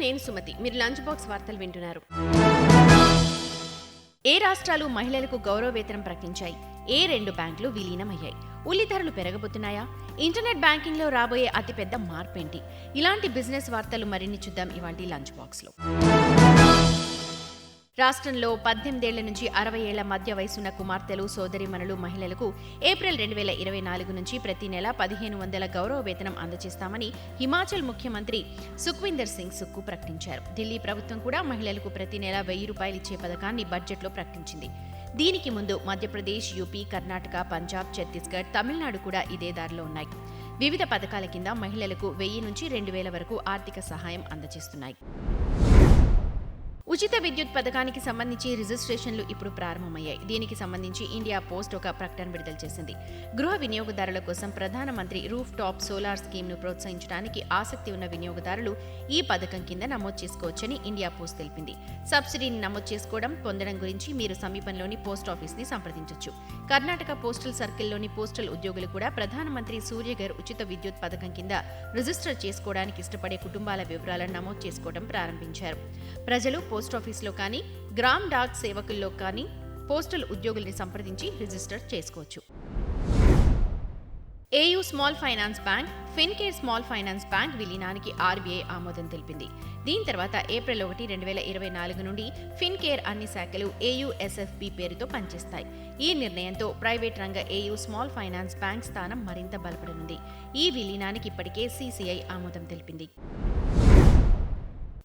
నేను సుమతి. మీరు lunch box వార్తలు వింటున్నారు. ఏ రాష్ట్రాలు మహిళలకు గౌరవ వేతనం ప్రకటించాయి? ఏ రెండు బ్యాంకులు విలీనమయ్యాయి? ఉల్లి ధరలు పెరగబోతున్నాయా? ఇంటర్నెట్ బ్యాంకింగ్లో రాబోయే అతిపెద్ద మార్పేంటి? ఇలాంటి బిజినెస్ వార్తలు మరిన్ని చూద్దాం ఇవాళ లంచ్ బాక్స్లో రాష్ట్రంలో పద్దెనిమిదేళ్ళ నుంచి అరవై ఏళ్ళ మధ్య వయసున్న కుమార్తెలు సోదరిమణులు మహిళలకు ఏప్రిల్ రెండు వేల ఇరవై నాలుగు నుంచి ప్రతి నెల పదిహేను వందల గౌరవ వేతనం అందజేస్తామని హిమాచల్ ముఖ్యమంత్రి సుఖ్వీందర్ సింగ్ సుక్కు ప్రకటించారు. ఢిల్లీ ప్రభుత్వం కూడా మహిళలకు ప్రతి నెల వెయ్యి రూపాయలు ఇచ్చే పథకాన్ని బడ్జెట్లో ప్రకటించింది. దీనికి ముందు మధ్యప్రదేశ్ యూపీ కర్ణాటక పంజాబ్ ఛత్తీస్గఢ్ తమిళనాడు కూడా ఇదే దారిలో ఉన్నాయి. వివిధ పథకాల కింద మహిళలకు వెయ్యి నుంచి రెండు వేల వరకు ఆర్థిక సహాయం అందజేస్తున్నాయి. ఉచిత విద్యుత్ పథకానికి సంబంధించి రిజిస్ట్రేషన్లు ఇప్పుడు ప్రారంభమయ్యాయి. దీనికి సంబంధించి ఇండియా పోస్ట్ ఒక ప్రకటన విడుదల చేసింది. గృహ వినియోగదారుల కోసం ప్రధానమంత్రి రూఫ్ టాప్ సోలార్ స్కీమ్ను ప్రోత్సహించడానికి ఆసక్తి ఉన్న వినియోగదారులు ఈ పథకం కింద నమోదు చేసుకోవచ్చని ఇండియా పోస్ట్ తెలిపింది. సబ్సిడీని నమోదు చేసుకోవడం పొందడం గురించి మీరు సమీపంలోని పోస్ట్ ఆఫీస్ని సంప్రదించవచ్చు కర్ణాటక పోస్టల్ సర్కిల్లోని పోస్టల్ ఉద్యోగులు కూడా ప్రధానమంత్రి సూర్యగర్ ఉచిత విద్యుత్ పథకం కింద రిజిస్టర్ చేసుకోవడానికి ఇష్టపడే కుటుంబాల వివరాలను నమోదు చేసుకోవడం ప్రారంభించారు. ప్రజలు పోస్ట్ ఆఫీస్లో కానీ గ్రామ్ డాక్ సేవకుల్లో కానీ పోస్టల్ ఉద్యోగుల్ని సంప్రదించి రిజిస్టర్ చేసుకోవచ్చు. AU small finance bank Fincare small finance bank విలీనానికి RBI ఆమోదం తెలిపింది. దీని తర్వాత ఏప్రిల్ ఒకటి రెండు వేల ఇరవై నాలుగు నుండి ఫిన్కేర్ అన్ని శాఖలు ఏయుఎస్ఎఫ్బి పేరుతో పనిచేస్తాయి. ఈ నిర్ణయంతో ప్రైవేట్ రంగ ఏయూ స్మాల్ ఫైనాన్స్ బ్యాంక్ స్థానం మరింత బలపడనుంది. ఈ విలీనానికి ఇప్పటికే సీసీఐ ఆమోదం తెలిపింది.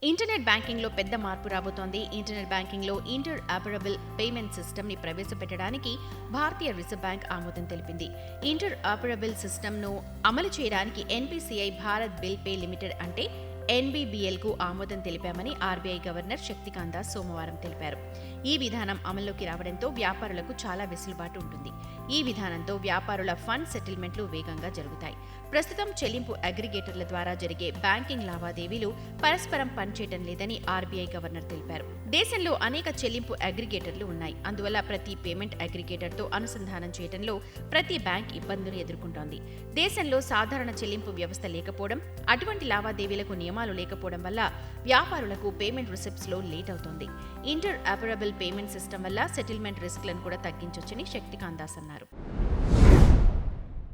ఇంటర్నెట్ బ్యాంకింగ్లో పెద్ద మార్పు రాబోతోంది. ఇంటర్నెట్ బ్యాంకింగ్లో ఇంటర్ ఆపరబుల్ పేమెంట్ సిస్టమ్ని ప్రవేశపెట్టడానికి భారతీయ రిజర్వ్ బ్యాంక్ ఆమోదం తెలిపింది. ఇంటర్ ఆపరబుల్ సిస్టమ్ను అమలు చేయడానికి NPCI Bharat bill pay limited అంటే ఎన్బీబీఎల్కు ఆమోదం తెలిపామని ఆర్బీఐ గవర్నర్ శక్తికాంత సోమవారం తెలిపారు. ఈ విధానం అమల్లోకి రావడంతో వ్యాపారులకు చాలా వెసులుబాటు ఉంటుంది. ఈ విధానంతో వ్యాపారుల ఫండ్ సెటిల్మెంట్లు వేగంగా జరుగుతాయి. ప్రస్తుతం చెల్లింపు అగ్రిగేటర్ల ద్వారా జరిగే బ్యాంకింగ్ లావాదేవీలు పరస్పరం పనిచేయడం లేదని ఆర్బీఐ గవర్నర్ తెలిపారు. దేశంలో అనేక చెల్లింపు అగ్రిగేటర్లు ఉన్నాయి. అందువల్ల ప్రతి పేమెంట్ అగ్రిగేటర్తో అనుసంధానం చేయడంలో ప్రతి బ్యాంక్ ఇబ్బందులు ఎదుర్కొంటోంది. దేశంలో సాధారణ చెల్లింపు వ్యవస్థ లేకపోవడం అటువంటి లావాదేవీలకు నియమాలు లేకపోవడం వల్ల వ్యాపారులకు పేమెంట్ రిసిప్ట్స్లో లేట్ అవుతోంది. ఇంటర్ అపరబుల్ పేమెంట్ సిస్టమ్ వల్ల సెటిల్మెంట్ రిస్క్లను కూడా తగ్గించొచ్చని శక్తికాంత్ దాస్ అన్నారు.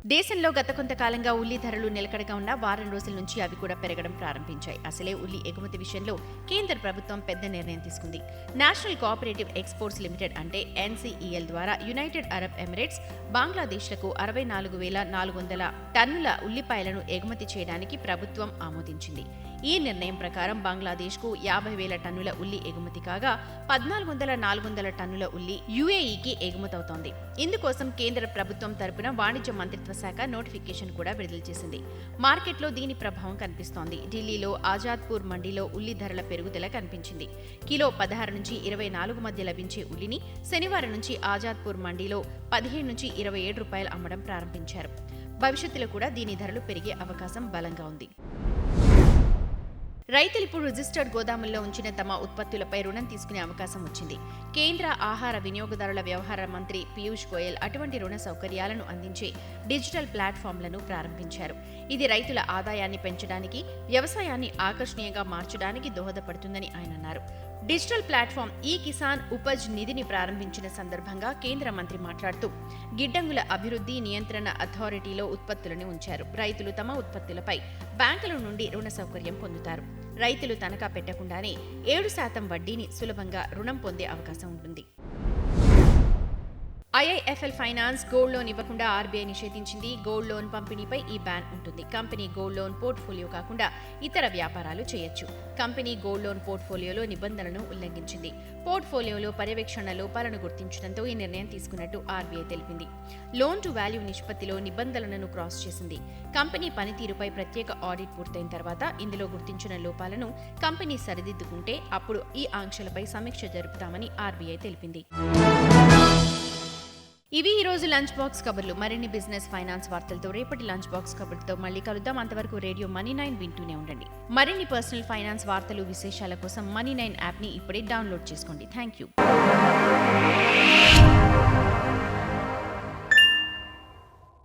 దేశంలో గత కొంతకాలంగా ఉల్లి ధరలు నిలకడగా ఉన్న వారం రోజుల నుంచి అవి కూడా పెరగడం ప్రారంభించాయి. అసలే ఉల్లి ఎగుమతి విషయంలో కేంద్ర ప్రభుత్వం పెద్ద నిర్ణయం తీసుకుంది. నేషనల్ కోఆపరేటివ్ ఎక్స్పోర్ట్స్ లిమిటెడ్ అంటే ఎన్సీఈఎల్ ద్వారా యునైటెడ్ అరబ్ ఎమిరేట్స్ బంగ్లాదేశ్లకు అరవై నాలుగు వేల నాలుగు వందల టన్నుల ఉల్లిపాయలను ఎగుమతి చేయడానికి ప్రభుత్వం ఆమోదించింది. ఈ నిర్ణయం ప్రకారం బంగ్లాదేశ్కు యాభై వేల టన్నుల ఉల్లి ఎగుమతి కాగా పద్నాలుగు వందల నాలుగు వందల టన్నుల ఉల్లి యుఏఈకి ఎగుమతవుతోంది. ఇందుకోసం కేంద్ర ప్రభుత్వం తరపున వాణిజ్య మంత్రిత్వ శాఖ నోటిఫికేషన్ కూడా విడుదల చేసింది. మార్కెట్లో దీని ప్రభావం కనిపిస్తోంది. ఢిల్లీలో ఆజాద్పూర్ మండీలో ఉల్లి ధరల పెరుగుదల కనిపించింది. కిలో పదహారు నుంచి ఇరవై నాలుగు మధ్య లభించే ఉల్లిని శనివారం నుంచి ఆజాద్పూర్ మండీలో పదిహేను నుంచి ఇరవై ఏడు రూపాయలు అమ్మడం ప్రారంభించారు. భవిష్యత్తులో కూడా దీని ధరలు పెరిగే అవకాశం బలంగా ఉంది. రైతులు ఇప్పుడు రిజిస్టర్డ్ గోదాముల్లో ఉంచిన తమ ఉత్పత్తులపై రుణం తీసుకునే అవకాశం వచ్చింది. కేంద్ర ఆహార వినియోగదారుల వ్యవహార మంత్రి పీయూష్ గోయల్ అటువంటి రుణ సౌకర్యాలను అందించే డిజిటల్ ప్లాట్ఫామ్లను ప్రారంభించారు. ఇది రైతుల ఆదాయాన్ని పెంచడానికి వ్యవసాయాన్ని ఆకర్షణీయంగా మార్చడానికి దోహదపడుతుందని ఆయన అన్నారు. డిజిటల్ ప్లాట్ఫామ్ ఈ కిసాన్ ఉపజ్ నిధిని ప్రారంభించిన సందర్భంగా కేంద్ర మంత్రి మాట్లాడుతూ గిడ్డంగుల అభివృద్ధి నియంత్రణ అథారిటీలో ఉత్పత్తులను ఉంచారు. రైతులు తమ ఉత్పత్తులపై బ్యాంకుల నుండి రుణ సౌకర్యం పొందుతారు. రైతులు తనఖా పెట్టకుండానే ఏడు శాతం వడ్డీని సులభంగా రుణం పొందే అవకాశం ఉంటుంది. ఐఐఎఫ్ఎల్ ఫైనాన్స్ గోల్డ్ లోన్ ఇవ్వకుండా ఆర్బీఐ నిషేధించింది. గోల్డ్ లోన్ పంపిణీపై ఈ బ్యాన్ ఉంటుంది. కంపెనీ గోల్డ్ లోన్ పోర్ట్ఫోలియో కాకుండా ఇతర వ్యాపారాలు చేయొచ్చు. కంపెనీ గోల్డ్ లోన్ పోర్ట్ఫోలియోలో నిబంధనలను ఉల్లంఘించింది. పోర్ట్ఫోలియోలో పర్యవేక్షణ లోపాలను గుర్తించడంతో ఈ నిర్ణయం తీసుకున్నట్టు ఆర్బీఐ తెలిపింది. లోన్ టు వాల్యూ నిష్పత్తిలో నిబంధనలను క్రాస్ చేసింది. కంపెనీ పనితీరుపై ప్రత్యేక ఆడిట్ పూర్తయిన తర్వాత ఇందులో గుర్తించిన లోపాలను కంపెనీ సరిదిద్దుకుంటే అప్పుడు ఈ ఆంక్షలపై సమీక్ష జరుపుతామని ఆర్బీఐ తెలిపింది. ఇవి ఈ రోజు లంచ్ బాక్స్ కబుర్లు. మరిన్ని బిజినెస్ ఫైనాన్స్ వార్తలతో రేపటి లంచ్ బాక్స్ కబుర్తో మళ్ళీ కలుద్దాం. అంతవరకు రేడియో మనీ నైన్ వింటూనే ఉండండి. మరిన్ని పర్సనల్ ఫైనాన్స్ వార్తలు విశేషాల కోసం మనీ నైన్ యాప్ని ఇప్పుడే డౌన్లోడ్ చేసుకోండి. Thank you.